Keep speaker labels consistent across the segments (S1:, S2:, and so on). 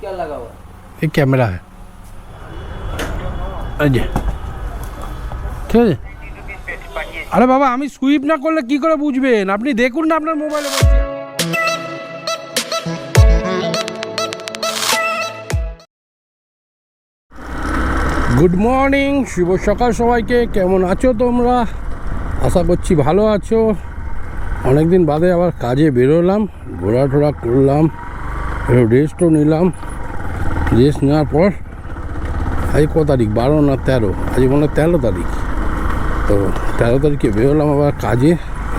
S1: क्या लगा हुआ है?
S2: এই ক্যামেরা है এই যে ঠিক আছে আরে বাবা আমি সুইপ না করলে কি করে বুঝবেন আপনি দেখুন না আপনার মোবাইলে বলছি গুড মর্নিং শুভ সকাল সবাইকে কেমন আছো তোমরা আশা করছি ভালো আছো অনেকদিন বাদে আবার কাজে বেরোলাম ঘোরাটোরা করলাম একটু রেস্টও নিলাম রেস্ট নেওয়ার পর আজ ক তারিখ? বারো না তেরো? আজ মনে তেরো তারিখ। তো তেরো তারিখে বেরোলাম আবার কাজে,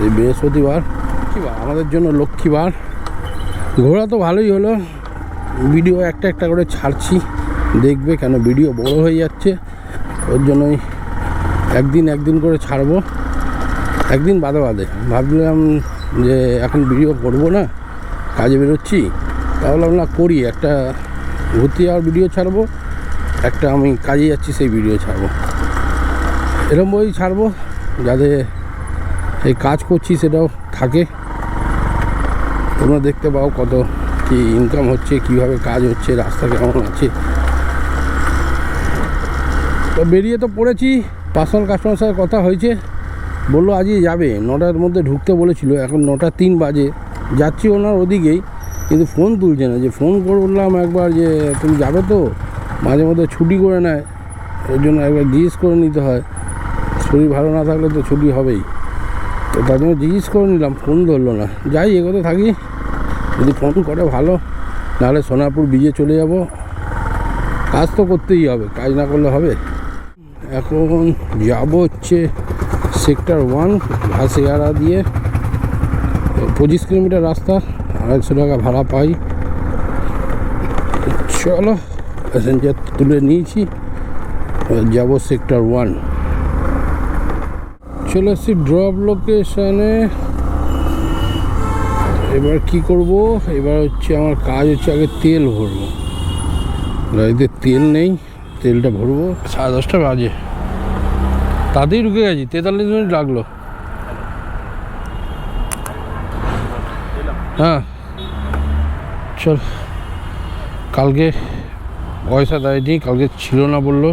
S2: এই বৃহস্পতিবার। কি বার? আমাদের জন্য লক্ষ্মীবার। ঘোরা তো ভালোই হলো। ভিডিও একটা একটা করে ছাড়ছি। দেখবে কেন ভিডিও বড় হয়ে যাচ্ছে। ওর জন্যই একদিন একদিন করে ছাড়বো। একদিন বাদে বাদে। ভাবলাম যে এখন ভিডিও করব না, কাজে বেরোচ্ছি। তাহলে না, করি একটা ঘুরতে যাওয়ার ভিডিও ছাড়বো। একটা আমি কাজে যাচ্ছি, সেই ভিডিও ছাড়বো। এরকম বই ছাড়বো, যাতে এই কাজ করছি সেটাও থাকে। তোমরা দেখতে পাও কত কি ইনকাম হচ্ছে, কীভাবে কাজ হচ্ছে, রাস্তা কেমন আছে। তো বেরিয়ে তো পড়েছি পার্সোনাল কাস্টমার সাথে কথা হয়েছে। বলল আজই যাবে। নটার মধ্যে ঢুকতে বলেছিল, এখন নটা তিন বাজে। যাচ্ছি ওনার ওদিকেই। কিন্তু ফোন তুলছে না, যে ফোন করলাম একবার যে তুমি যাবে তো, মাঝে মধ্যে ছুটি করে নেয় ওই জন্য একবার জিজ্ঞেস করে নিতে হয়, শরীর ভালো না থাকলে তো ছুটি হবেই। তো তার জন্য জিজ্ঞেস করে নিলাম, ফোন ধরলো না। যাই এগোতে থাকি, যদি ফোন করে ভালো, নাহলে সোনারপুর বিজে চলে যাব। কাজ তো করতেই হবে, কাজ না করলে হবে। এখন যাব হচ্ছে সেক্টর ওয়ান ঘাসিয়ারা দিয়ে, পঁচিশ কিলোমিটার রাস্তা। আড়াইশো টাকা ভাড়া পাই। চলো প্যাসেঞ্জার তুলে নিয়েছি। যাব সেক্টর ওয়ান চলে এসছি ড্রপ লোকেশনে এবার কি করব? এবার হচ্ছে আমার কাজ হচ্ছে আগে তেল ভরবো। গাড়িতে তেল নেই, তেলটা ভরবো। সাড়ে দশটা বাজে। তাতেই ঢুকে গেছি, তেতাল্লিশ মিনিট লাগল। হ্যাঁ। চল কালকে পয়সা দেয়নি, কালকে ছিল না বলল,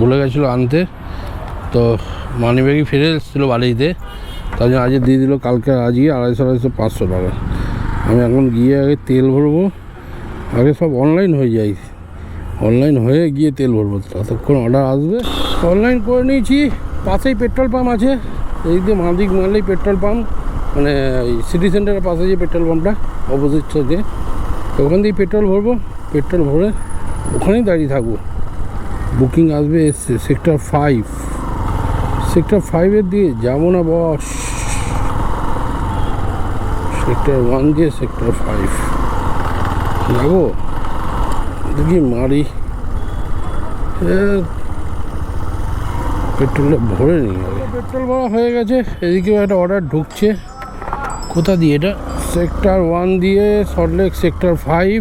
S2: বলে গেছিল আনতে। তো মানি ব্যাগই ফিরে এসেছিল বাড়িতে, তার জন্য আজকে দিয়ে দিল, কালকে আজকে আড়াইশো আড়াইশো, পাঁচশো টাকা। আমি এখন গিয়ে আগে তেল ভরবো, আগে সব অনলাইন হয়ে যায়। অনলাইন হয়ে গিয়ে তেল ভরবো, ততক্ষণ অর্ডার আসবে। অনলাইন করে নিয়েছি, পাশেই পেট্রোল পাম্প আছে। এই দিয়ে মাদিক মারলেই পেট্রোল পাম্প মানে সিটি সেন্টারের পাশে যে পেট্রোল পাম্পটা অপোজিট তো ওখান থেকে পেট্রোল ভরবো? পেট্রোল ভরে ওখানেই দাঁড়িয়ে থাকব। বুকিং আসবে এসছে, সেক্টর ফাইভ সেক্টর ফাইভের দিয়ে যাব না বস সেক্টর ওয়ান দিয়ে সেক্টর ফাইভ যাব? দেখি মারি? পেট্রোলটা ভরে নি পেট্রোল ভরা হয়ে গেছে, এদিকেও একটা অর্ডার ঢুকছে। কোথা দিয়ে এটা? সেক্টর ওয়ান দিয়ে সল্টলেক সেক্টর ফাইভ।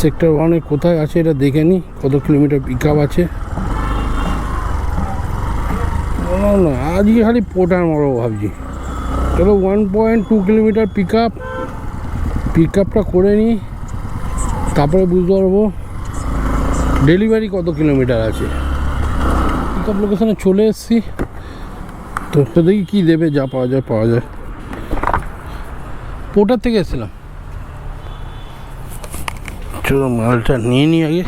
S2: সেক্টর ওয়ানে কোথায় আছে এটা দেখে নি, কত কিলোমিটার পিক আপ আছে? না আজকে খালি পোটার মারবো ভাবছি। চলো one point two kilometre pick up pick আপটা করে নিই তারপরে বুঝতে পারব ডেলিভারি কত কিলোমিটার আছে। পিক আপ লোকেশনে চলে এসেছি। তো দেখি কী দেবে, যা পাওয়া যায় পাওয়া যায়। পোটার থেকে এসেছিলাম চলো মালটা নিয়ে নিই আগে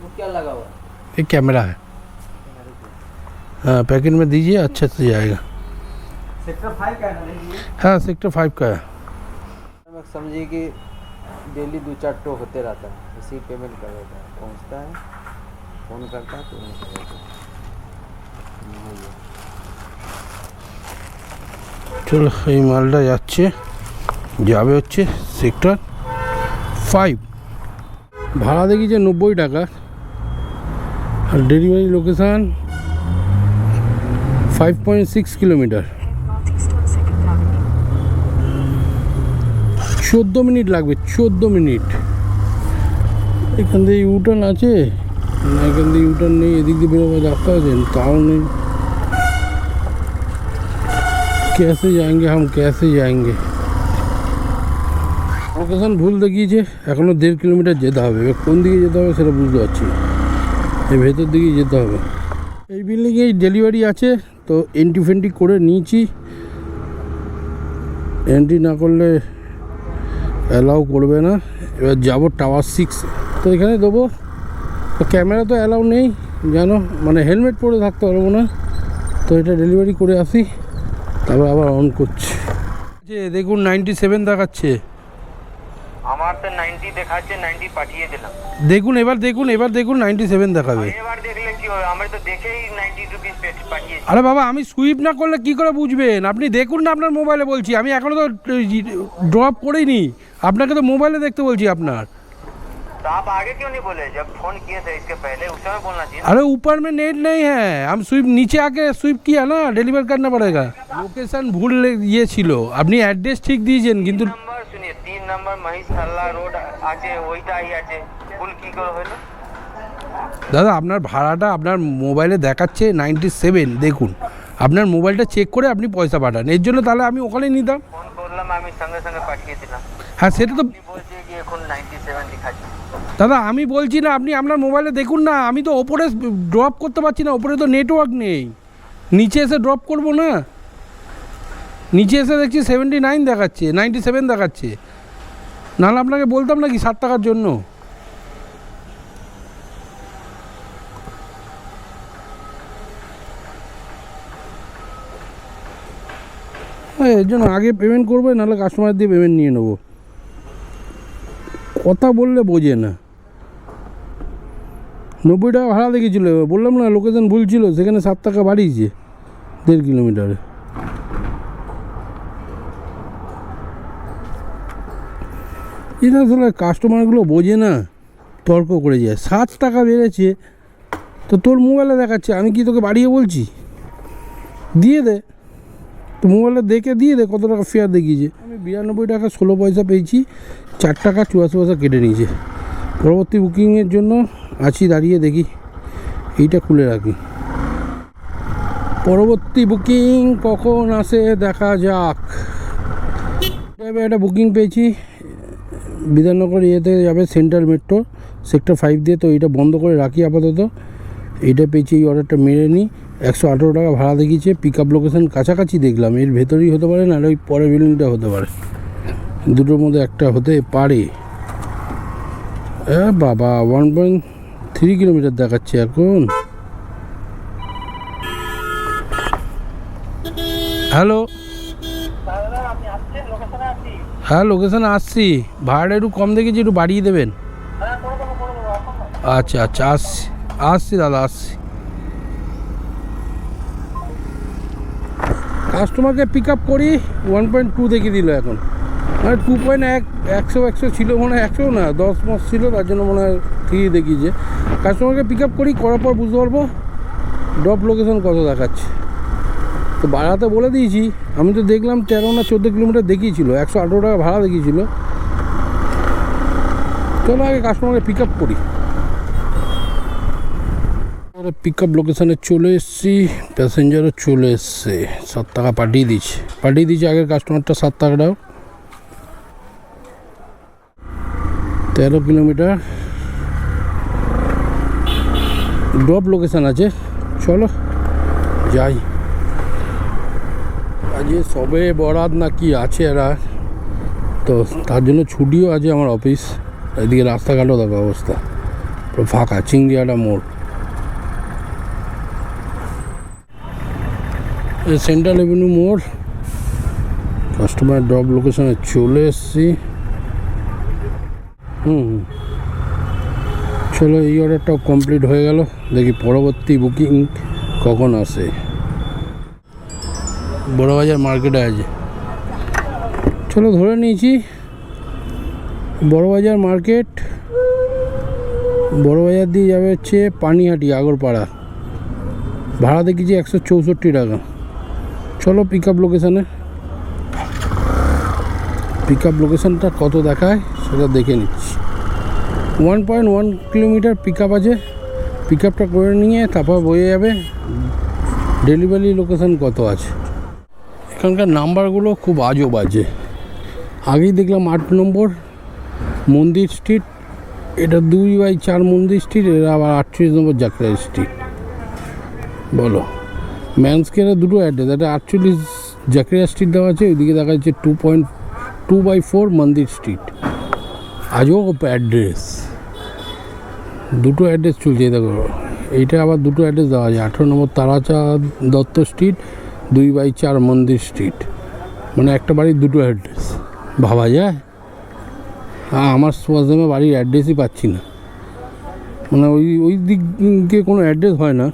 S1: वो क्या लगा हुआ है?
S2: ये कैमरा है हाँ पैकेट में दीजिए अच्छा से जाएगा
S1: सेक्टर फाइव का है ना ये
S2: हाँ सेक्टर फाइव का है
S1: मैं समझिए कि डेली दो चार टो होते रहता है इसी पेमेंट कर देता है पहुंचता है फोन करता है पेमेंट कर देता है हम्म, ये।
S2: চলো এই মালটা যাচ্ছে, যাবে হচ্ছে সেক্টর ফাইভ ভাড়া দেখি যে নব্বই টাকা। আর delivery location five point six kilometre চোদ্দ মিনিট লাগবে, চোদ্দ মিনিট। এখান থেকে ইউটার্ন আছে এখান থেকে ইউটার্ন নেই, এদিক দিয়ে বেরোবার রাস্তা আছে, তাও নেই। कैसे जाएंगे हम कैसे जाएंगे লোকেশন ভুল দেখিয়েছে এখনও দেড় কিলোমিটার যেতে হবে এবার কোন দিকে যেতে হবে সেটা বুঝতে পারছি না। এই ভেতর দিকেই যেতে হবে এই বিল্ডিংয়েই ডেলিভারি আছে তো এন্ট্রি ফেন্ট্রি করে নিয়েছি এন্ট্রি না করলে অ্যালাউ করবে না এবার যাবো টাওয়ার সিক্স তো এখানে দেবো তো ক্যামেরা তো অ্যালাউ নেই জানো মানে হেলমেট পরে থাকতে পারবো না তো এটা ডেলিভারি করে আসি তারপর আবার অন করছি। যে দেখুন নাইনটি সেভেন দেখাচ্ছে।
S3: আমার তো নাইনটি দেখাচ্ছে নাইনটি পাঠিয়ে দিলাম।
S2: দেখুন এবার দেখুন এবার দেখুন নাইনটি সেভেন দেখাবে
S3: এবার দেখলে কি হবে? আমরা তো দেখেই নাইনটি রুপিস পাঠিয়েছি।
S2: আরে বাবা আমি সুইপ না করলে কি করে বুঝবেন? আপনি দেখুন না আপনার মোবাইলে বলছি। আমি এখনও তো ড্রপ করিনি। আপনাকে তো মোবাইলে দেখতে বলছি আপনার।
S3: तो आप आगे क्यों नहीं बोले जब फोन किए थे इसके पहले उस समय बोलना चाहिए
S2: अरे ऊपर में नेट नहीं है हम स्विप नीचे आके स्विप किया ना डिलीवर करना पड़ेगा লোকেশন ভুল লে- ইয়ে ছিল আপনি অ্যাড্রেস ঠিক দিয়েছেন কিন্তু
S3: নাম্বার শুনিয়ে তিন নম্বর মহিষ থাল্লা রোড আছে ওইটাই আছে ভুল কি করে হলো
S2: দাদা আপনার ভাড়াটা আপনার মোবাইলে দেখাচ্ছে নাইনটি সেভেন দেখুন আপনার মোবাইলটা চেক করে আপনি পয়সা পাঠান এর জন্য তাহলে আমি ওখানেই নিতাম
S3: ফোন করলাম আমি সঙ্গে সঙ্গে পাঠিয়ে দিলাম
S2: হ্যাঁ সেটা তো দাদা, আমি বলছি না, আপনি আপনার মোবাইলে দেখুন না, আমি তো ওপরে ড্রপ করতে পারছি না, ওপরে তো নেটওয়ার্ক নেই। নিচে এসে ড্রপ করব না। নিচে এসে দেখছি সেভেন্টি নাইন দেখাচ্ছে নাইনটি সেভেন দেখাচ্ছে। নাহলে আপনাকে বলতাম নাকি ষাট টাকার জন্য? এর জন্য আগে পেমেন্ট করবে, নাহলে কাস্টমার দিয়ে পেমেন্ট নিয়ে নেব। কথা বললে বোঝে না। নব্বই টাকা ভাড়া দেখেছিল বললাম না লোকেশন ভুল ছিল, সেখানে সাত টাকা বাড়িয়েছে, দেড় কিলোমিটারে। এটা আসলে কাস্টমারগুলো বোঝে না, তর্ক করে যায়। সাত টাকা বেড়েছে, তো তোর মোবাইলে দেখাচ্ছে, আমি কি তোকে বাড়িয়ে বলছি? দিয়ে দে, তো মোবাইলে দেখে দিয়ে দে কত টাকা ফেয়ার দেখিয়েছে। আমি বিরানব্বই টাকা ষোলো পয়সা পেয়েছি, চার টাকা চুয়াশি পয়সা কেটে নিয়েছে। পরবর্তী বুকিংয়ের জন্য আছি, দাঁড়িয়ে দেখি। এইটা খুলে রাখি। পরবর্তী বুকিং কখন আসে দেখা যাক। একটা বুকিং পেয়েছি। বিধাননগর ইয়েতে যাবে সেন্ট্রাল মেট্রো, সেক্টর ফাইভ দিয়ে। তো এইটা বন্ধ করে রাখি আপাতত। এইটা পেয়েছি, এই অর্ডারটা মেরে নিই একশো আঠেরো টাকা ভাড়া দেখিয়েছে। পিক আপ লোকেশান কাছাকাছি দেখলাম। এর ভেতরেই হতে পারে, নাহলে ওই পরের বিল্ডিংটা হতে পারে। দুটোর মধ্যে একটা হতে পারে। বাবা ওয়ান পয়েন্ট থ্রি কিলোমিটার দেখাচ্ছে এখন। হ্যালো হ্যাঁ লোকেশানে আসছি। ভাড়াটা একটু কম দেখেছি, একটু বাড়িয়ে দেবেন। আচ্ছা আচ্ছা আসছি। আসছি দাদা, আসছি। কাস্টমারকে পিক আপ করি ওয়ান পয়েন্ট টু দেখিয়ে দিল এখন। মানে টু পয়েন্ট এক, একশো একশো ছিল মনে হয় একশো না, দশ মাস ছিল, তার জন্য মনে হয় থ্রি দেখিয়েছে। কাস্টমারকে পিক আপ করি, করার পর বুঝতে পারব ড্রপ লোকেশন কত দেখাচ্ছে। তো বাড়াতে বলে দিয়েছি, আমি তো দেখলাম তেরো না চোদ্দ কিলোমিটার দেখিয়েছিল, একশো আঠেরো টাকা ভাড়া দেখিয়েছিল। চলো আগে কাস্টমারকে পিক আপ করি। পিক আপ লোকেশানে চলে এসেছি প্যাসেঞ্জারও চলে এসছে, সাত টাকা পাঠিয়ে দিচ্ছি পাঠিয়ে দিচ্ছি আগের কাস্টমারটা সাত টাকাটাও তেরো কিলোমিটার। ড্রপ লোকেশান আছে। চলো, যাই। আজকে সবে বরাত না কি আছে এরা। তো তার জন্য ছুটিও আছে আমার অফিস এদিকে রাস্তাঘাটও দেখো অবস্থা। ফাঁকা, চিংড়িয়াটা মোড়। সেন্ট্রাল এভিনিউ মোড়। কাস্টমার ড্রপ লোকেশনে চলে এসেছি। হুম। চলো, এই অর্ডারটাও কমপ্লিট হয়ে গেল। দেখি পরবর্তী বুকিং কখন আসে। বড়বাজার মার্কেটে আছে। চলো, ধরে নিয়েছি। বড়বাজার মার্কেট। বড়বাজার দিয়ে যাবে হচ্ছে পানিহাটি, আগরপাড়া। ভাড়া দেখেছি একশো চৌষট্টি টাকা। চলো পিক আপ লোকেশানে পিক আপ লোকেশানটা কত দেখায়, সেটা দেখে নিচ্ছি। One point one kilometre pick up আছে। পিক আপটা করে নিয়ে তারপর বয়ে যাবে। ডেলিভারি লোকেশান কত আছে? এখানকার নাম্বারগুলো খুব আজব আছে। আগেই দেখলাম আট নম্বর, মন্দির স্ট্রিট এটা দুই বাই চার মন্দির স্ট্রিট এটা আবার আটচল্লিশ নম্বর জাকরা স্ট্রিট বলো ম্যানস্কেরে দুটো অ্যাড্রেস একটা আটচল্লিশ জাকরিয়া স্ট্রিট দেওয়া আছে, ওইদিকে দেখা যাচ্ছে two point two by four Mandir Street আজও অ্যাড্রেস দুটো অ্যাড্রেস চলছে, দেখো। এইটা আবার দুটো অ্যাড্রেস দেওয়া আছে, আঠেরো নম্বর তারাচাঁদ দত্ত স্ট্রিট দুই বাই চার মন্দির স্ট্রিট মানে একটা বাড়ির দুটো অ্যাড্রেস ভাবা যায়? হ্যাঁ আমার সুভাষদামে বাড়ির অ্যাড্রেসই পাচ্ছি না। মানে ওই ওই দিকে কোনো অ্যাড্রেস হয় না।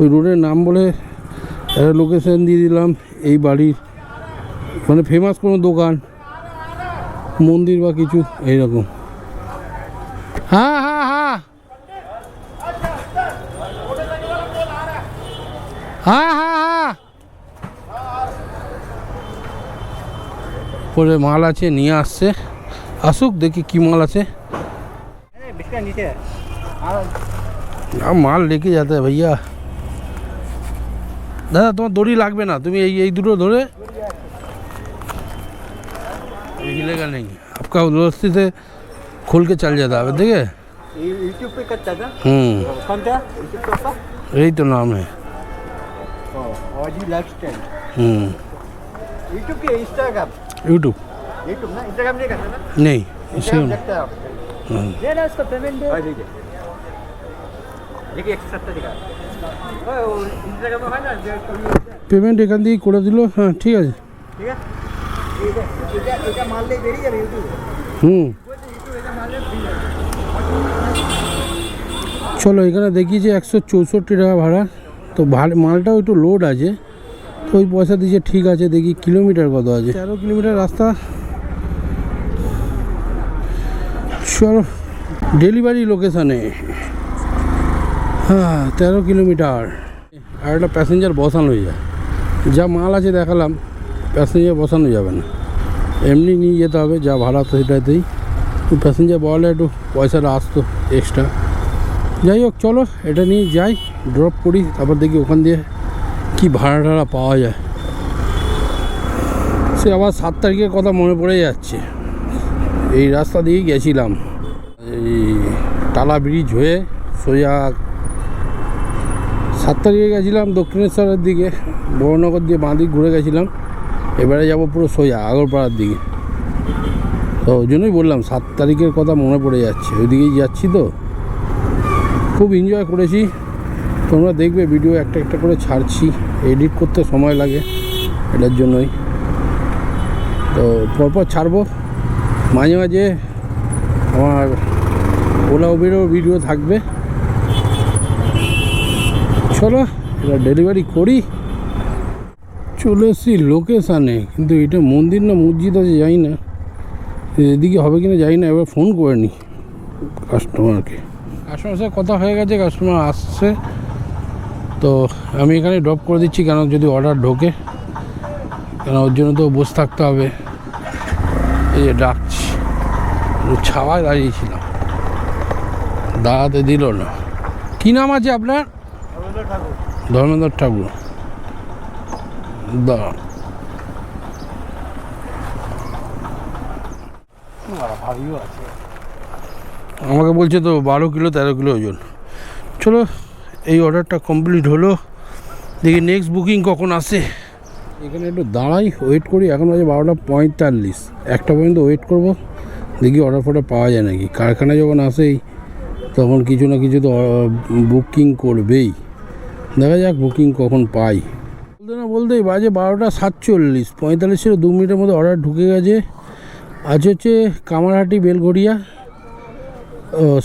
S2: ওই রোডের নাম বলে একটা লোকেশান দিয়ে দিলাম, এই বাড়ির মানে ফেমাস কোনো দোকান, মন্দির বা কিছু, এইরকম। হ্যাঁ হ্যাঁ হ্যাঁ হ্যাঁ হ্যাঁ হ্যাঁ পরে মাল আছে নিয়ে আসছে আসুক দেখি কি মাল আছে মাল লেকে যেতে ভাইয়া দাদা তোমার দড়ি লাগবে না তুমি এই এই দুটো ধরে हिलेगा नहीं आपका दोस्ती से खोल के चल जाता है देखिए
S4: यूट्यूब पे करता था
S2: हम्म
S4: कौन था यूट्यूब का
S2: यही तो नाम है
S4: और जी लाइफ स्टाइल
S2: हम्म
S4: यूट्यूब के इंस्टाग्राम
S2: यूट्यूब
S4: यूट्यूब ना इंस्टाग्राम नहीं करता ना
S2: नहीं इसे
S4: इंस्टाग्राम देखता है आप
S2: हम्म,
S4: दे ना उसका पेमेंट दे देखिए देखिए एक सौ सत्तर दिखा इंस्टाग्राम में है ना जो कभी-
S2: পেমেন্ট এখান দিয়েই করে দিল হ্যাঁ ঠিক আছে
S4: ठीक है এটা এটা এটা মারলে বেরিয়ে যাবে ইউটিউব
S2: হুম চলো এখানে দেখি যে একশো চৌষট্টি টাকা ভাড়া তো ভালো মালটাও একটু লোড আছে। তো ওই পয়সা দিয়েছে ঠিক আছে দেখি কিলোমিটার কত আছে। তেরো কিলোমিটার রাস্তা। চলো ডেলিভারি লোকেশানে হ্যাঁ তেরো কিলোমিটার। আর একটা প্যাসেঞ্জার বসানো যায়। যা মাল আছে দেখালাম প্যাসেঞ্জার বসানো যাবে না। এমনি নিয়ে যেতে হবে যা ভাড়া সেটাতেই। প্যাসেঞ্জার বলে একটু পয়সাটা আসতো এক্সট্রা যাই হোক চলো এটা নিয়ে যাই। ড্রপ করি, তারপর দেখি ওখান দিয়ে কি ভাড়া টাড়া পাওয়া যায়। সে আবার সাত তারিখের কথা মনে পড়ে যাচ্ছে। এই রাস্তা দিয়েই গেছিলাম। এই টালা ব্রিজ হয়ে সোজা সাত তারিখে গেছিলাম দক্ষিণেশ্বরের দিকে, বড়নগর দিয়ে বাঁ দিক ঘুরে গেছিলাম। এবারে যাব পুরো সোজা আগরপাড়ার দিকে। তো ওই জন্যই বললাম, সাত তারিখের কথা মনে পড়ে যাচ্ছে। ওইদিকেই যাচ্ছি তো। খুব এনজয় করেছি। তোমরা দেখবে ভিডিও একটা একটা করে ছাড়ছি এডিট করতে সময় লাগে এটার জন্যই। তো পরপর ছাড়বো। মাঝে মাঝে আমার ওলা উবেরও ভিডিও থাকবে। চলো এটা ডেলিভারি করি। চলে এসেছি লোকেশানে কিন্তু এটা মন্দির না মসজিদ আছে যাই না। এদিকে হবে কিনা যাই না, এবার ফোন করে নি কাস্টমারকে কাস্টমার সাথে কথা হয়ে গেছে কাস্টমার আসছে। তো আমি এখানে ড্রপ করে দিচ্ছি কেন যদি অর্ডার ঢোকে। কেন ওর জন্য তো বসে থাকতে হবে। এই যে ডাকছি। ছাওয়ায় দাঁড়িয়েছিলাম। দাঁড়াতে দিল না। কী নাম আছে আপনার? ধর্মেন্দ্র ঠাকুর। দাঁড়ান আমাকে বলছে তো বারো কিলো তেরো কিলো ওজন। চলো এই অর্ডারটা কমপ্লিট হলো। দেখি নেক্সট বুকিং কখন আসে। এখানে একটু দাঁড়াই ওয়েট করি, এখন বাজে বারোটা পঁয়তাল্লিশ। একটা পর্যন্ত ওয়েট করব, দেখি অর্ডার ফর্ডার পাওয়া যায় নাকি। কারখানা যখন আসেই, তখন কিছু না কিছু তো বুকিং করবেই। দেখা যাক বুকিং কখন পাই। বলতে না বলতেই বাজে বারোটা সাতচল্লিশ। পঁয়তাল্লিশের দু মিনিটের মধ্যে অর্ডার ঢুকে গেছে। আজ হচ্ছে কামারহাটি, বেলঘড়িয়া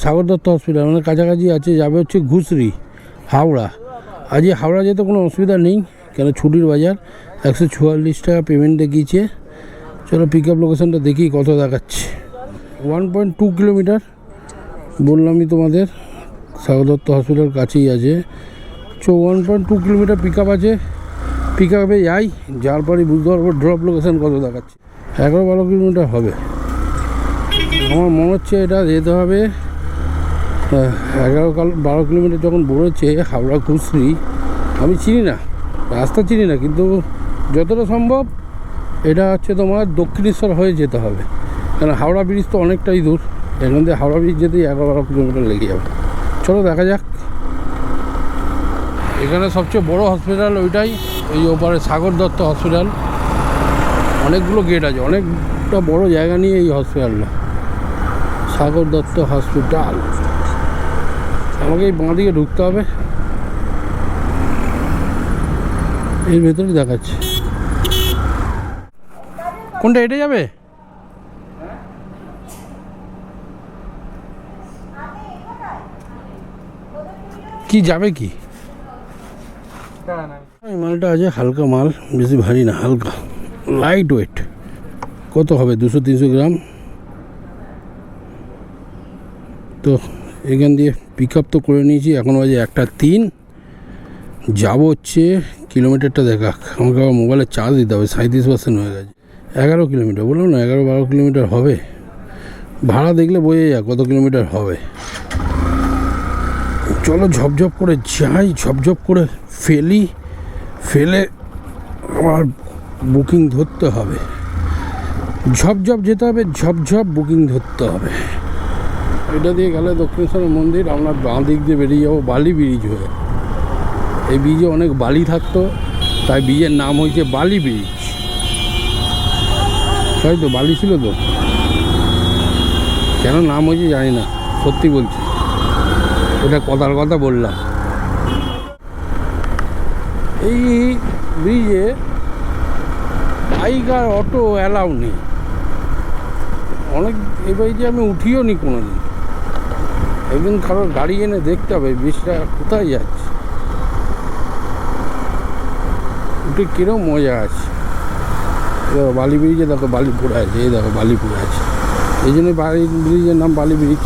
S2: সাগর দত্ত হসপিটাল মানে কাছাকাছি আছে, যাবে হচ্ছে ঘুষরি। হাওড়া। আজকে হাওড়া যেতে কোনো অসুবিধা নেই, কেন ছুটির বাজার। একশো চুয়াল্লিশ টাকা পেমেন্ট দেখিয়েছে। চলো পিক আপ লোকেশানটা দেখি কত দেখাচ্ছে। ওয়ান পয়েন্ট টু কিলোমিটার বললামই তোমাদের, সাগর দত্ত হসপিটাল কাছেই আছে। চো one point two kilometre pick up আছে। পিক আপে যাই যার পরে বুঝতে পারব ড্রপ লোকেশান কত দেখাচ্ছে। এগারো বারো কিলোমিটার হবে। আমার মনে হচ্ছে এটা যেতে হবে এগারো বারো কিলোমিটার যখন বলেছে হাওড়া খুসরি আমি চিনি না, রাস্তা চিনি না, কিন্তু যতটা সম্ভব এটা হচ্ছে তোমার দক্ষিণেশ্বর হয়ে যেতে হবে। কারণ হাওড়া ব্রিজ তো অনেকটাই দূর এখান থেকে হাওড়া ব্রিজ যেতেই এগারো বারো কিলোমিটার লেগে যাবে। চলো দেখা যাক। এখানে সবচেয়ে বড় হসপিটাল ওইটাই, এই ওপারে সাগর দত্ত হসপিটাল অনেকগুলো গেট আছে, অনেকটা বড় জায়গা নিয়ে এই হসপিটালটা সাগর দত্ত হসপিটাল আমাকে এই বাঁ দিকে ঢুকতে হবে। এর ভেতরে দেখাচ্ছে। কোনটা, এটা যাবে? কি যাবে কি? এই মালটা আছে, হালকা মাল, বেশি ভারী না, হালকা। লাইট ওয়েট কত হবে? দুশো, তিনশো গ্রাম? তো এখান দিয়ে পিক আপ তো করে নিয়েছি। এখন বাজে একটা তিন। যাব হচ্ছে কিলোমিটারটা দেখা। আমাকে আবার মোবাইলে চার্জ দিতে হবে। সাঁত্রিশ পার্সেন্ট হয়ে গেছে। এগারো কিলোমিটার। বললাম না, এগারো বারো কিলোমিটার হবে। ভাড়া দেখলে বোঝা যায় কত কিলোমিটার হবে। চলো ঝপঝপ করে যাই, ঝপঝপ করে ফেলি। ফেলে আবার বুকিং ধরতে হবে। ঝপঝপ যেতে হবে, ঝপঝপ বুকিং ধরতে হবে। এটা দিয়ে গেলে দক্ষিণেশ্বর মন্দির, আমরা বাঁ দিক দিয়ে বেরিয়ে যাব বালি ব্রিজ হয়ে। এই ব্রিজে অনেক বালি থাকতো, তাই ব্রিজের নাম হয়েছে বালি ব্রিজ। তাই তো, বালি ছিল তো। কেন নাম হয়েছে জানি না, সত্যি বলছি। এটা কথার কথা বললাম। এই ব্রিজে বাইক আর অটো অ্যালাউ নেই। অনেক এই ব্রিজে আমি উঠিও নি কোনো দিন একদিন কারোর গাড়ি এনে দেখতে হবে ব্রিজটা কোথায় যাচ্ছে? উঠে কিরম মজা আছে। দেখো বালি ব্রিজে, দেখো বালি পড়ে আছে, এই দেখো বালি পড়ে আছে। এই জন্য বালি ব্রিজের নাম বালি ব্রিজ।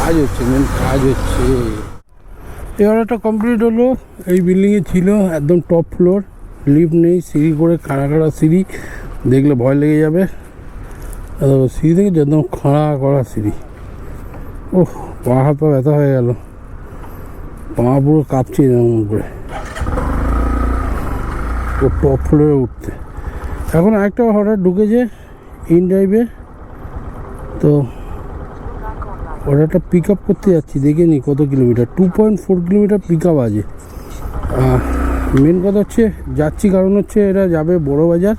S2: কাজ হচ্ছে মেন কাজ হচ্ছে। এবার একটা কমপ্লিট হলো। এই বিল্ডিংয়ে ছিল একদম টপ ফ্লোর লিফট নেই, সিঁড়ি করে খাড়া খাড়া সিঁড়ি। দেখলে ভয় লেগে যাবে। সিঁড়ি থেকে একদম খাড়া করা সিঁড়ি। ওহ পা হাত পা ব্যথা হয়ে গেল। পা পুরো কাঁপছে এরকম করে। ও টপ ফ্লোরে উঠতে। এখন আরেকটা হঠাৎ ঢুকেছে ইন ড্রাইভে। তো অর্ডারটা পিক আপ করতে যাচ্ছি, দেখে নি কত kilometre. Two point four kilometre pick up আছে মেন কথা হচ্ছে, যাচ্ছি কারণ হচ্ছে এরা যাবে বড় বাজার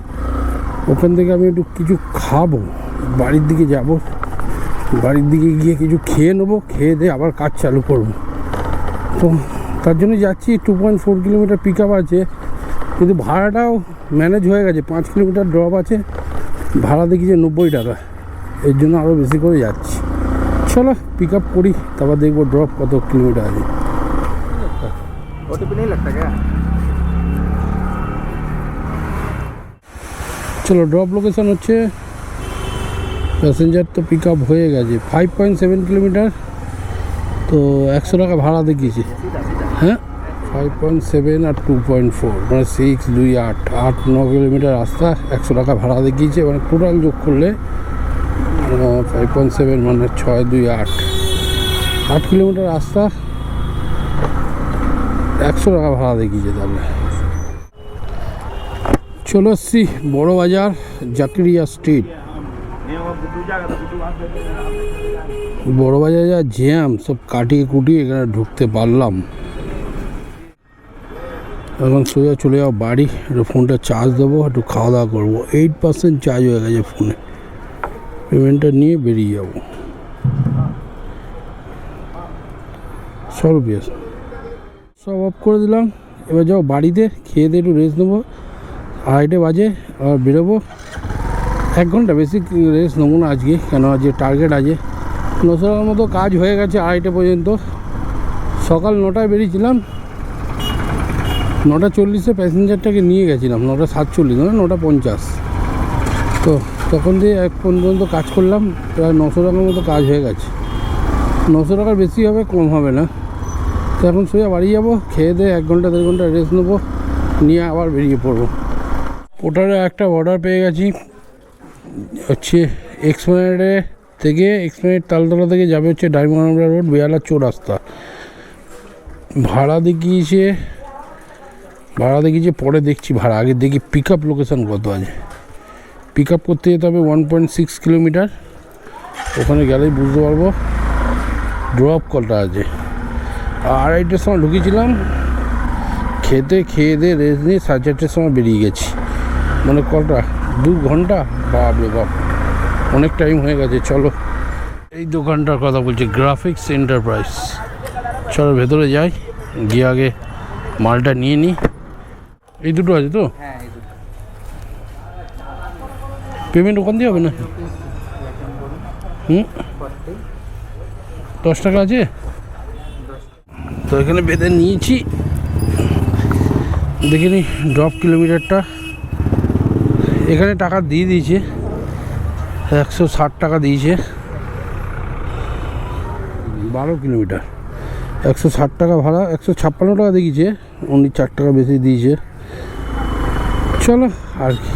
S2: ওখান থেকে আমি একটু কিছু খাব, বাড়ির দিকে যাব। বাড়ির দিকে গিয়ে কিছু খেয়ে নেব, খেয়ে দিয়ে আবার কাজ চালু করব। তো তার জন্য যাচ্ছি two point four kilometre pick up আছে, কিন্তু ভাড়াটাও ম্যানেজ হয়ে গেছে, পাঁচ কিলোমিটার ড্রপ আছে, ভাড়া দেখি যে নব্বই টাকা, এর জন্য আরও বেশি করে যাচ্ছি। চলো পিক আপ করি, তারপর দেখব ড্রপ কত কিলোমিটার আছে। চলো ড্রপ লোকেশন হচ্ছে প্যাসেঞ্জার তো পিক আপ হয়ে গেছে। ফাইভ পয়েন্ট সেভেন কিলোমিটার তো একশো টাকা ভাড়া দেখিয়েছি। হ্যাঁ? ফাইভ পয়েন্ট সেভেন আর টু পয়েন্ট ফোর মানে সিক্স দুই, আট আট, ন কিলোমিটার রাস্তা একশো টাকা ভাড়া দেখিয়েছে। মানে টোটাল যোগ করলে ফাইভ পয়েন্ট সেভেন মানে ছয়, দুই, আট। আট কিলোমিটার রাস্তা একশো টাকা ভাড়া দেখিয়েছে তাহলে। চলে এসছি বড় বাজার জাকিরিয়া স্ট্রিট বড় বাজার যা জ্যাম, সব কাটিয়ে কুটিয়ে এখানে ঢুকতে পারলাম। এখন সোজা চলে যাও বাড়ি, একটু ফোনটা চার্জ দেবো, একটু খাওয়া দাওয়া করব। এইট পার্সেন্ট চার্জ হয়ে গেছে ফোনে। পেমেন্টটা নিয়ে বেরিয়ে যাব। সব সব অফ করে দিলাম। এবার যাও বাড়িতে, খেয়ে দিয়ে একটু রেস্ট নেব। আড়াইটে বাজে আর বেরোবো। এক ঘণ্টা বেশি রেস্ট নেব না আজকে কেন আজকে টার্গেট আছে। নশো টাকার মতো কাজ হয়ে গেছে আড়াইটে পর্যন্ত। সকাল নটায় বেরিয়েছিলাম। নটা চল্লিশে প্যাসেঞ্জারটাকে নিয়ে গেছিলাম, নটা সাতচল্লিশ না নটা পঞ্চাশ। তো তখন দিয়ে এক পর্যন্ত কাজ করলাম, প্রায় নশো টাকার মতো কাজ হয়ে গেছে। নশো টাকার বেশি হবে, কম হবে না। তো এখন সোজা বাড়ি যাব, খেয়ে দিয়ে এক ঘণ্টা, দেড় ঘণ্টা রেস্ট নেব, নিয়ে আবার বেরিয়ে পড়ব। ওটারে একটা অর্ডার পেয়ে গেছি। হচ্ছে এক্সপ্লেনেডে থেকে এক্সপ্লেনেড তালতলা থেকে যাবে হচ্ছে ডায়মন্ড রোড বেয়ালা চৌরাস্তা। ভাড়া দেখিয়েছে ভাড়া দেখিয়েছে, পরে দেখছি ভাড়া। আগে দেখি পিক আপ লোকেশান কত আছে। পিক আপ করতে যেতে হবে ওয়ান পয়েন্ট সিক্স কিলোমিটার ওখানে গেলেই বুঝতে পারব। ড্রপ কলটা আছে। আড়াইটার সময় ঢুকেছিলাম। খেতে খেয়ে দিয়ে রেস্ট নিয়ে সাড়ে চারটের সময় বেরিয়ে গেছি। মানে কটা দু ঘণ্টা? বাপরে বাপ। অনেক টাইম হয়ে গেছে চলো। এই দোকানটার কথা বলছি গ্রাফিক্স এন্টারপ্রাইজ চলো ভেতরে যাই গিয়ে আগে মালটা নিয়ে নিই এই দুটো আছে তো?
S1: হ্যাঁ
S2: পেমেন্ট ওখান দিয়ে হবে না? হুম? দশ টাকা আছে? তো এখানে বেঁধে নিয়েছি। দেখে নি ড্রপ কিলোমিটারটা এখানে টাকা দিয়ে দিয়েছে। একশো ষাট টাকা দিয়েছে। বারো কিলোমিটার। একশো ষাট টাকা ভাড়া একশো ছাপ্পান্ন টাকা দেখিয়েছে। উনি চার টাকা বেশি দিয়েছে। চলো আর কি।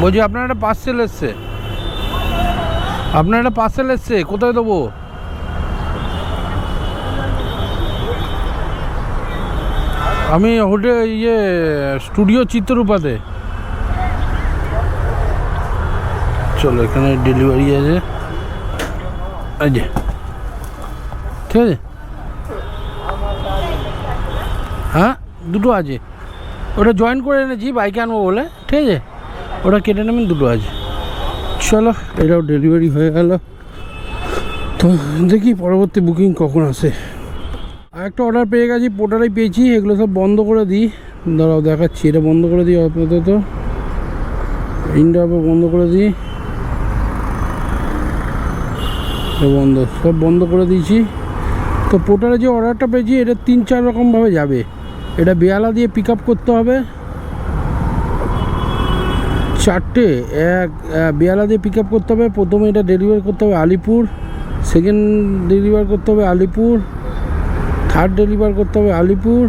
S2: বলছি আপনার একটা পার্সেল এসছে। আপনার একটা পার্সেল এসছে কোথায় দেবো? আমি হোটেল ইয়ে স্টুডিও চিত্ররূপাতে। চলো, এখানে ডেলিভারি আছে। যে। ঠিক আছে? হ্যাঁ দুটো আছে। ওটা জয়েন করে এনেছি বাইকে আনব বলে। ঠিক আছে? ওটা কেটে নেবেন, দুটো আছে। চলো, এটাও ডেলিভারি হয়ে গেল। তো দেখি পরবর্তী বুকিং কখন আসে। আর একটা অর্ডার পেয়ে গেছি পোর্টারে পেয়েছি, এগুলো সব বন্ধ করে দিই। দাঁড়াও, দেখাচ্ছি, এটা বন্ধ করে দিই আপাতত। ইন্ডিয়া বন্ধ করে দিই এটা বন্ধ, সব বন্ধ করে দিয়েছি। তো পোর্টারে যে অর্ডারটা পেয়েছি, এটা তিন চার রকমভাবে যাবে। এটা বেয়ালা দিয়ে পিক করতে হবে। চারটে, এক বেয়ালা দিয়ে পিক করতে হবে। প্রথমে এটা ডেলিভার করতে হবে আলিপুর। সেকেন্ড ডেলিভার করতে হবে আলিপুর। থার্ড ডেলিভার করতে হবে আলিপুর।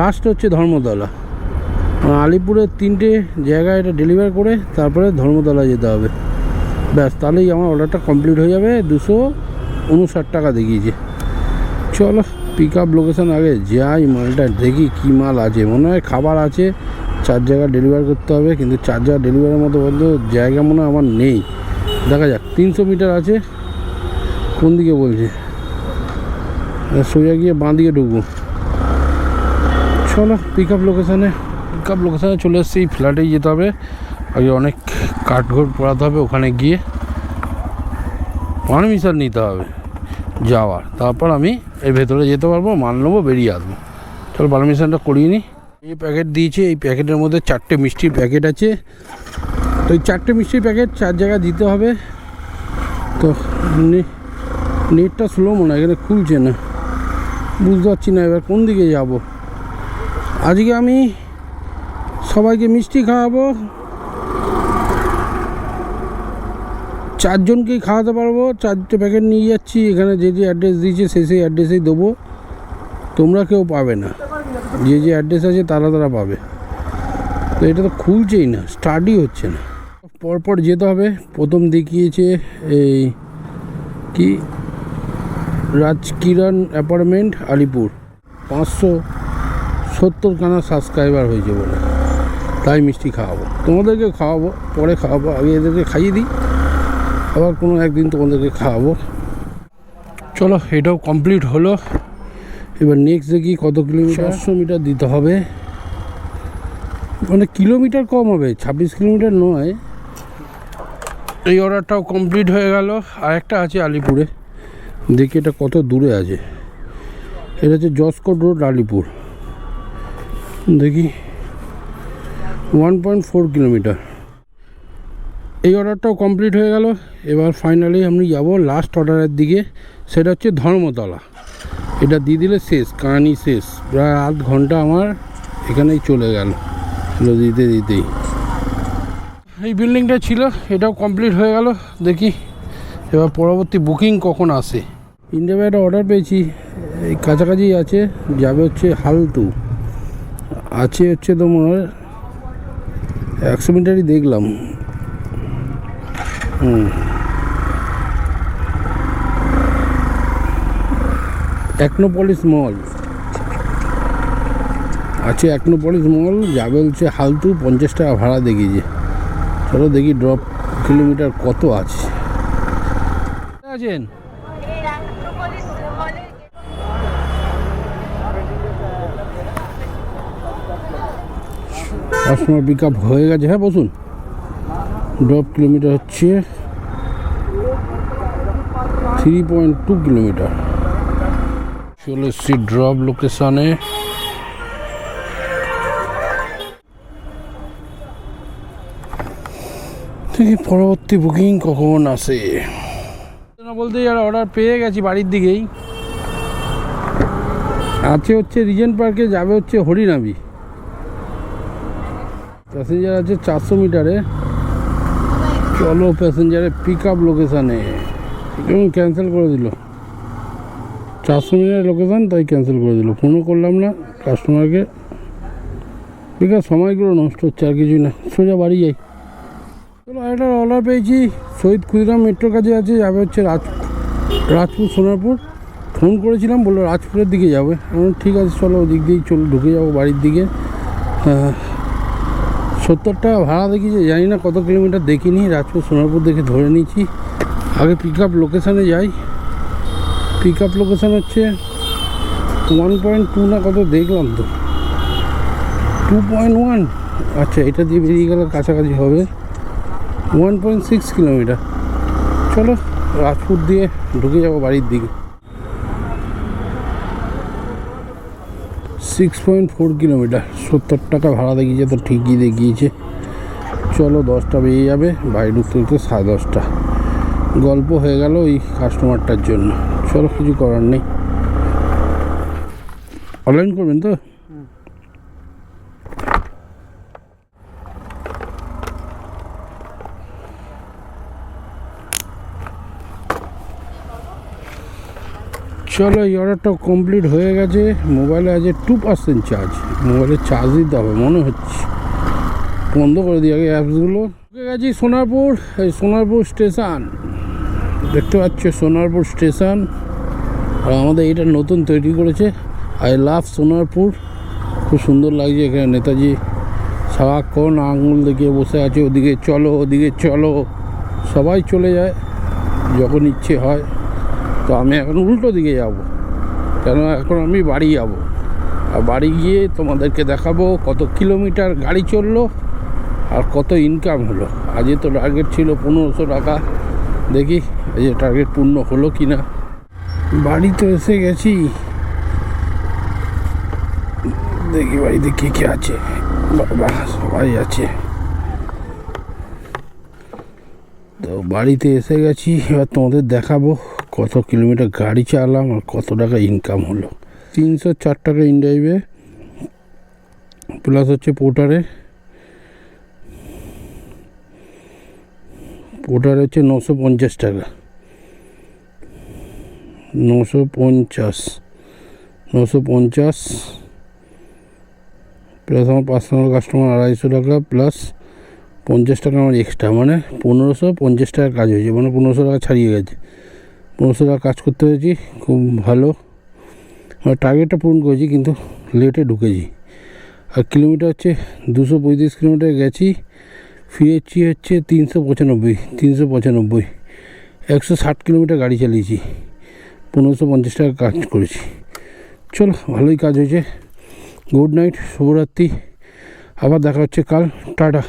S2: লাস্ট হচ্ছে ধর্মতলা। আলিপুরের তিনটে জায়গায় এটা ডেলিভার করে, তারপরে ধর্মতলা যেতে হবে। ব্যাস, তাহলেই আমার অর্ডারটা কমপ্লিট হয়ে যাবে। দুশো উনষাট টাকা দেখিয়েছে। চলো পিক আপ লোকেশান আগে যাই মালটা, দেখি কী মাল আছে। মনে হয় খাবার আছে, চার জায়গা ডেলিভার করতে হবে, কিন্তু চার জায়গা ডেলিভারির মতো বন্ধ জায়গা মনে হয় আমার নেই। দেখা যাক, তিনশো মিটার আছে। কোন দিকে বলছে? সোজা গিয়ে বাঁ দিকে ঢুকবো। চলো পিক আপ লোকেশানে পিক আপ লোকেশানে চলে এসেছি ফ্ল্যাটেই যেতে হবে। আগে অনেক কাঠঘোর পড়াতে হবে ওখানে গিয়ে পারমিশন নিতে হবে যাওয়ার। তারপর আমি এর ভেতরে যেতে পারব, মাল নেব, বেরিয়ে আসব। চলো পারমিশনটা করিয়ে নিই এই প্যাকেট দিয়েছে, এই প্যাকেটের মধ্যে চারটে মিষ্টির প্যাকেট আছে। তো এই চারটে মিষ্টির প্যাকেট চার জায়গায় দিতে হবে। তো নেটটা স্লো মনে হয়, এখানে খুলছে না। বুঝতে পারছি না এবার কোন দিকে যাব। আজকে আমি সবাইকে মিষ্টি খাওয়াবো। চারজনকেই খাওয়াতে পারব, চারটে প্যাকেট নিয়ে যাচ্ছি, এখানে যে যে অ্যাড্রেস দিয়েছে সেই সেই অ্যাড্রেসেই দেবো। তোমরা কেউ পাবে না। যে যে অ্যাড্রেস আছে তারা তারা পাবে। তো এটা তো খুলছেই না স্টার্টই হচ্ছে না। পরপর যেতে হবে। প্রথম দেখিয়েছে এই কি? রাজকিরণ অ্যাপার্টমেন্ট, আলিপুর। পাঁচশো সত্তর সত্তরখানা সাবস্ক্রাইবার হয়েছে বলে। তাই মিষ্টি খাওয়াবো। তোমাদেরকে খাওয়াবো, পরে খাওয়াবো, আগে এদেরকে খাইয়ে দিই। আবার কোনো একদিন তোমাদেরকে খাওয়াবো। চলো এটাও কমপ্লিট হলো। এবার নেক্সট দেখি কত কিলোমিটার চারশো মিটার দিতে হবে। মানে কিলোমিটার কম হবে ছাব্বিশ কিলোমিটার নয়। এই অর্ডারটাও কমপ্লিট হয়ে গেল। আর একটা আছে আলিপুরে। দেখি এটা কত দূরে আছে। এটা হচ্ছে জসকোট রোড আলিপুর। দেখি। One point four kilometre. এই অর্ডারটাও কমপ্লিট হয়ে গেল। এবার ফাইনালি আমি যাব লাস্ট অর্ডারের দিকে। সেটা হচ্ছে ধর্মতলা। এটা দিয়ে দিলে শেষ, কাহানি শেষ। প্রায় আধ ঘণ্টা আমার এখানেই চলে গেল। দিতে, দিতেই। এই বিল্ডিংটা ছিল, এটাও কমপ্লিট হয়ে গেল। দেখি, এবার পরবর্তী বুকিং কখন আসে। ইন্ডিয়া একটা অর্ডার পেয়েছি। এই কাছাকাছি আছে, যাবে হচ্ছে হালতু আছে হচ্ছে তোমার একশো মিটারই দেখলাম। হুম। Technopolis mall. আছে একনোপলিস মল যাবে হচ্ছে হালতু পঞ্চাশ টাকা ভাড়া দেখিয়েছে। চলো দেখি ড্রপ কিলোমিটার কত আছে। আছেন? কাস্টমার পিক আপ হয়ে গেছে হ্যাঁ বসুন। ড্রপ কিলোমিটার হচ্ছে থ্রি পয়েন্ট টু কিলোমিটার। চলে এসছি ড্রপ লোকেশনে। দেখি পরবর্তী বুকিং কখন আসে। বলতে আর অর্ডার পেয়ে গেছি বাড়ির দিকেই। আছে হচ্ছে রিজেন্ট পার্কে, যাবে হচ্ছে হরিনাবি। প্যাসেঞ্জার আছে চারশো মিটারে। চলো প্যাসেঞ্জারের পিক আপ লোকেশানে এবং ক্যান্সেল করে দিল। চারশো মিটারের লোকেশান তাই ক্যান্সেল করে দিল। ফোনও করলাম না কাস্টমারকে বেকার সময়গুলো নষ্ট হচ্ছে, আর কিছুই না। সোজা বাড়ি যাই। চলো একটা অর্ডার পেয়েছি। শহীদ ক্ষুদিরাম মেট্রোর কাছে আছে, যাবে হচ্ছে রাজ রাজপুর, সোনারপুর। ফোন করেছিলাম, বলল রাজপুরের দিকে যাবে। ঠিক আছে, চলো ওদিক দিয়েই চলো ঢুকে যাব বাড়ির দিকে। হ্যাঁ সত্তর টাকা ভাড়া দেখিয়েছে, জানি না কত কিলোমিটার দেখিনি, রাজপুর সোনারপুর দেখে ধরে নিয়েছি। আগে পিক আপ লোকেশানে যাই। পিক আপ লোকেশান হচ্ছে ওয়ান পয়েন্ট টু না কত দেখলাম তো। টু পয়েন্ট ওয়ান আচ্ছা এটা দিয়ে বেরিয়ে গেলে কাছাকাছি হবে। One point six kilometre. চলো, রাজপুর দিয়ে ঢুকে যাব বাড়ির দিকে। সিক্স পয়েন্ট ফোর কিলোমিটার সত্তর টাকা ভাড়া দেখিয়েছে, তো ঠিকই দেখিয়েছে। চলো দশটা বেরিয়ে যাবে বাড়ি ঢুকতে ঢুকতে সাড়ে দশটা। গল্প হয়ে গেল ওই কাস্টমারটার জন্য। চলো কিছু করার নেই। অনলাইন করবেন তো? চলো, এই অর্ডারটা কমপ্লিট হয়ে গেছে। মোবাইলে আছে টু পার্সেন্ট চার্জ মোবাইলে চার্জ দিতে হবে, মনে হচ্ছে। বন্ধ করে দিই আগে অ্যাপসগুলো ঢুকে গেছি সোনারপুর, এই সোনারপুর স্টেশন দেখতে পাচ্ছ, সোনারপুর স্টেশন আর আমাদের এটা নতুন তৈরি করেছে। I love Sonarpur. খুব সুন্দর লাগছে এখানে নেতাজি। সারাক্ষণ আঙুল দেখিয়ে বসে আছে, ওদিকে চলো ওদিকে চলো। সবাই চলে যায়, যখন ইচ্ছে হয়। তো আমি এখন উল্টো দিকে যাব। কেন এখন আমি বাড়ি যাব। আর বাড়ি গিয়ে তোমাদেরকে দেখাবো কত কিলোমিটার গাড়ি চলল আর কত ইনকাম হলো। আজকে তো টার্গেট ছিল পনেরোশো টাকা। দেখি এই যে টার্গেট পূর্ণ হলো কি না বাড়ি তো এসে গেছি। দেখি বাড়িতে কে কে আছে। বাবা সবাই আছে। তো বাড়িতে এসে গেছি, এবার তোমাদের দেখাবো। কত কিলোমিটার গাড়ি চালাম আর কত টাকা ইনকাম হলো। তিনশো চার টাকা ইনড্রাইভে প্লাস হচ্ছে পোর্টারে পোর্টারে হচ্ছে নশো পঞ্চাশ টাকা। নশো পঞ্চাশ নশো পঞ্চাশ প্লাস আমার পার্সোনাল কাস্টমার আড়াইশো টাকা প্লাস পঞ্চাশ টাকা আমার এক্সট্রা মানে পনেরোশো পঞ্চাশ টাকার কাজ হয়েছে মানে পনেরোশো টাকা ছাড়িয়ে গেছে। পনেরোশো টাকা কাজ করতে হয়েছি খুব ভালো। আমার টার্গেটটা পূরণ করেছি কিন্তু লেটে ঢুকেছি। আর কিলোমিটার হচ্ছে দুশো পঁয়ত্রিশ কিলোমিটার গেছি, ফিরেছি হচ্ছে তিনশো পঁচানব্বই তিনশো পঁচানব্বই। একশো ষাট কিলোমিটার গাড়ি চালিয়েছি, পনেরোশো পঞ্চাশ টাকা কাজ করেছি। চলো, ভালোই কাজ হয়েছে। গুড নাইট শুভরাত্রি। আবার দেখা হচ্ছে কাল। টাটা।